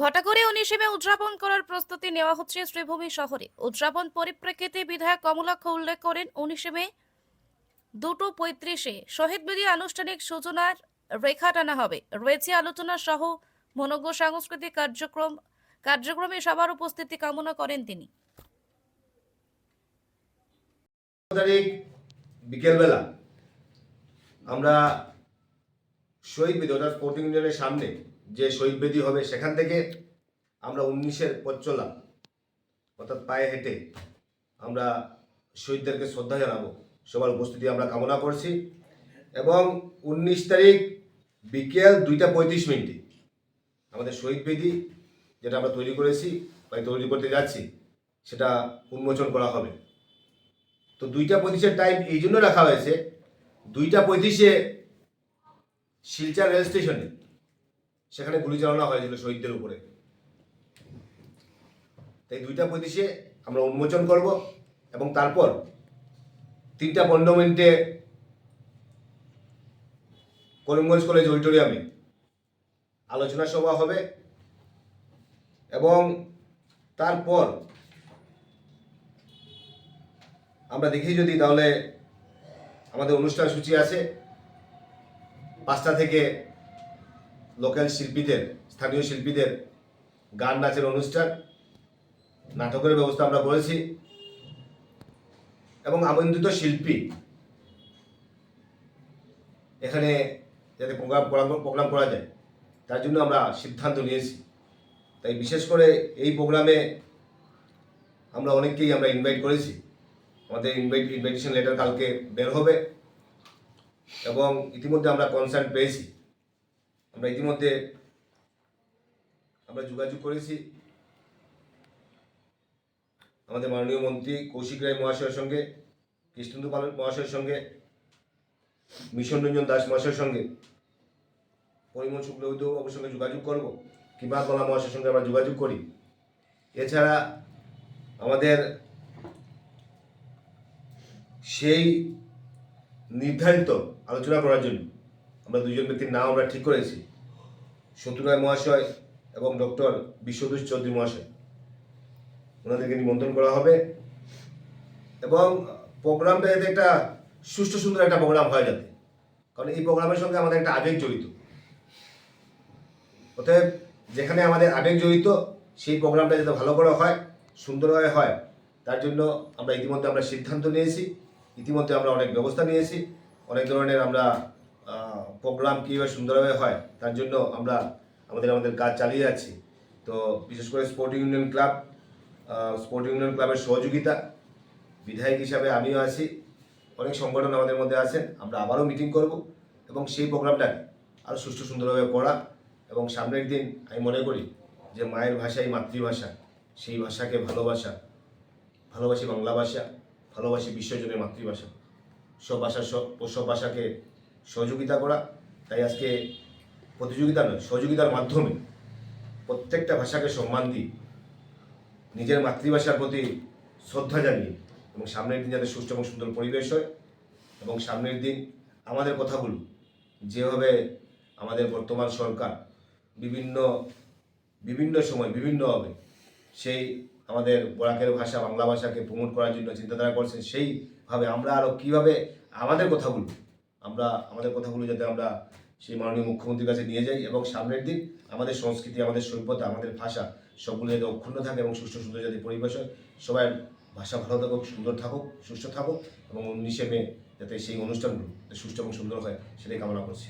ঘটা করে উনিশে উদযাপন করার প্রস্তুতি নেওয়া হচ্ছে শ্রীভূমি শহরে। উদযাপন পরিপ্রেক্ষিতে বিধায়ক কমলাক্ষ উল্লেখ করেন, উনিশে মে দুটো পঁয়ত্রিশে শহীদ বেদি আনুষ্ঠানিক সূচনার রেখা টানা হবে। রয়েছে আলোচনা সহ মনজ্ঞ সাংস্কৃতিক কার্যক্রম, কার্যক্রমে সবার উপস্থিতি কামনা করেন তিনি। বিকেলবেলা আমরা শহীদ বেদি অর্থাৎ স্পোর্টিং ইউনিয়নের সামনে যে শহীদ বেদি হবে, সেখান থেকে আমরা উনিশের পথ চলা অর্থাৎ পায়ে হেঁটে আমরা শহীদদেরকে শ্রদ্ধা জানাব। সবার উপস্থিতি আমরা কামনা করছি। এবং উনিশ তারিখ বিকেল দুইটা পঁয়ত্রিশ মিনিটে আমাদের শহীদ বেদি যেটা আমরা তৈরি করেছি বা তৈরি করতে যাচ্ছি, সেটা উন্মোচন করা হবে। তো দুইটা পঁয়ত্রিশের টাইম এই জন্য রাখা হয়েছে, দুইটা পঁয়ত্রিশে শিলচর রেল স্টেশনে সেখানে গুলি চালানো হয়েছিল শহীদদের উপরে। তাই দুইটা পঁয়ত্রিশে আমরা উন্মোচন করব এবং তারপর তিনটা পনেরো মিনিটে করিমগঞ্জ কলেজ অডিটোরিয়ামে আলোচনা সভা হবে এবং তারপর আমরা দেখি যদি তাহলে আমাদের অনুষ্ঠান সূচি আছে পাঁচটা থেকে লোকাল শিল্পীদের, স্থানীয় শিল্পীদের গান নাচের অনুষ্ঠান, নাটকের ব্যবস্থা আমরা করেছি। এবং আমন্ত্রিত শিল্পী এখানে যাতে প্রোগ্রাম প্রোগ্রাম করা যায়, তার জন্য আমরা সিদ্ধান্ত নিয়েছি। তাই বিশেষ করে এই প্রোগ্রামে আমরা অনেককেই আমরা ইনভাইট করেছি। আমাদের ইনভাইট ইনভাইটেশন লেটার কালকে বের হবে। এবং ইতিমধ্যে আমরা কনসার্ট পেয়েছি। আমরা ইতিমধ্যে আমরা যোগাযোগ করেছি। আমাদের মাননীয় মন্ত্রী কৌশিক রায় মহাশয়ের সঙ্গে, কৃষ্ণেন্দু পাল মহাশয়ের সঙ্গে, মিশন রঞ্জন দাস মহাশয়ের সঙ্গে। পরিমল শুক্লবৈদ্য বাবুর সঙ্গে যোগাযোগ করব, কিংবা কলা মহাশয়ের সঙ্গে আমরা যোগাযোগ করি। এছাড়া আমাদের সেই নির্ধারিত আলোচনা করার জন্য আমরা দুজন ব্যক্তির নাম আমরা ঠিক করেছি। শত্রুরায় মহাশয় এবং ডক্টর বিশ্বদূষ চৌধুরী মহাশয়। ওনাদেরকে নিমন্ত্রণ করা হবে। এবং প্রোগ্রামটা যাতে একটা সুষ্ঠু সুন্দর একটা প্রোগ্রাম হয় যাতে। কারণ এই প্রোগ্রামের সঙ্গে আমাদের একটা আবেগ জড়িত। অতএব যেখানে আমাদের আবেগ জড়িত, সেই প্রোগ্রামটা যাতে ভালো করে হয় সুন্দরভাবে হয়, তার জন্য আমরা ইতিমধ্যে আমরা সিদ্ধান্ত নিয়েছি। ইতিমধ্যে আমরা অনেক ব্যবস্থা নিয়েছি। অনেক ধরনের আমরা প্রোগ্রাম কীভাবে সুন্দরভাবে হয়, তার জন্য আমরা আমাদের আমাদের কাজ চালিয়ে যাচ্ছি। তো বিশেষ করে sporting union club sporting union ক্লাবের সহযোগিতা, বিধায়ক হিসাবে আমিও আছি। অনেক সংগঠন আমাদের মধ্যে আছেন, আমরা আবারও মিটিং করব এবং সেই প্রোগ্রামটাকে আরও সুষ্ঠু সুন্দরভাবে করা এবং সামনের দিন আমি মনে করি যে মায়ের ভাষাই মাতৃভাষা, সেই ভাষাকে ভালোবাসা, ভালোবাসি বাংলা ভাষা, ভালোবাসি বিশ্বজনের মাতৃভাষা। সব ভাষা, সব সব ভাষাকে সহযোগিতা করা, তাই আজকে প্রতিযোগিতা নয়, সহযোগিতার মাধ্যমে প্রত্যেকটা ভাষাকে সম্মান দিই নিজের মাতৃভাষার প্রতি শ্রদ্ধা জানিয়ে এবং সামনের দিন যাতে সুস্থ এবং সুন্দর পরিবেশ হয় এবং সামনের দিন আমাদের কথাগুলো যেভাবে আমাদের বর্তমান সরকার বিভিন্ন বিভিন্ন সময় বিভিন্নভাবে সেই আমাদের বরাকের ভাষা, বাংলা ভাষাকে প্রমোট করার জন্য চিন্তাধারা করছেন, সেইভাবে আমরা আরও কীভাবে আমাদের কথাগুলো আমরা, আমাদের কথাগুলো যাতে আমরা সেই মাননীয় মুখ্যমন্ত্রীর কাছে নিয়ে যাই এবং সামনের দিন আমাদের সংস্কৃতি, আমাদের সভ্যতা, আমাদের ভাষা সবগুলো যাতে অক্ষুণ্ণ থাকে এবং সুস্থ সুন্দর যাতে পরিবেশ হয়। সবাই ভাষা ভালো থাকুক, সুন্দর থাকুক, সুস্থ থাকুক এবং উনিশে মে যাতে সেই অনুষ্ঠানগুলো সুস্থ এবং সুন্দর হয়, সেটাই কামনা করছি।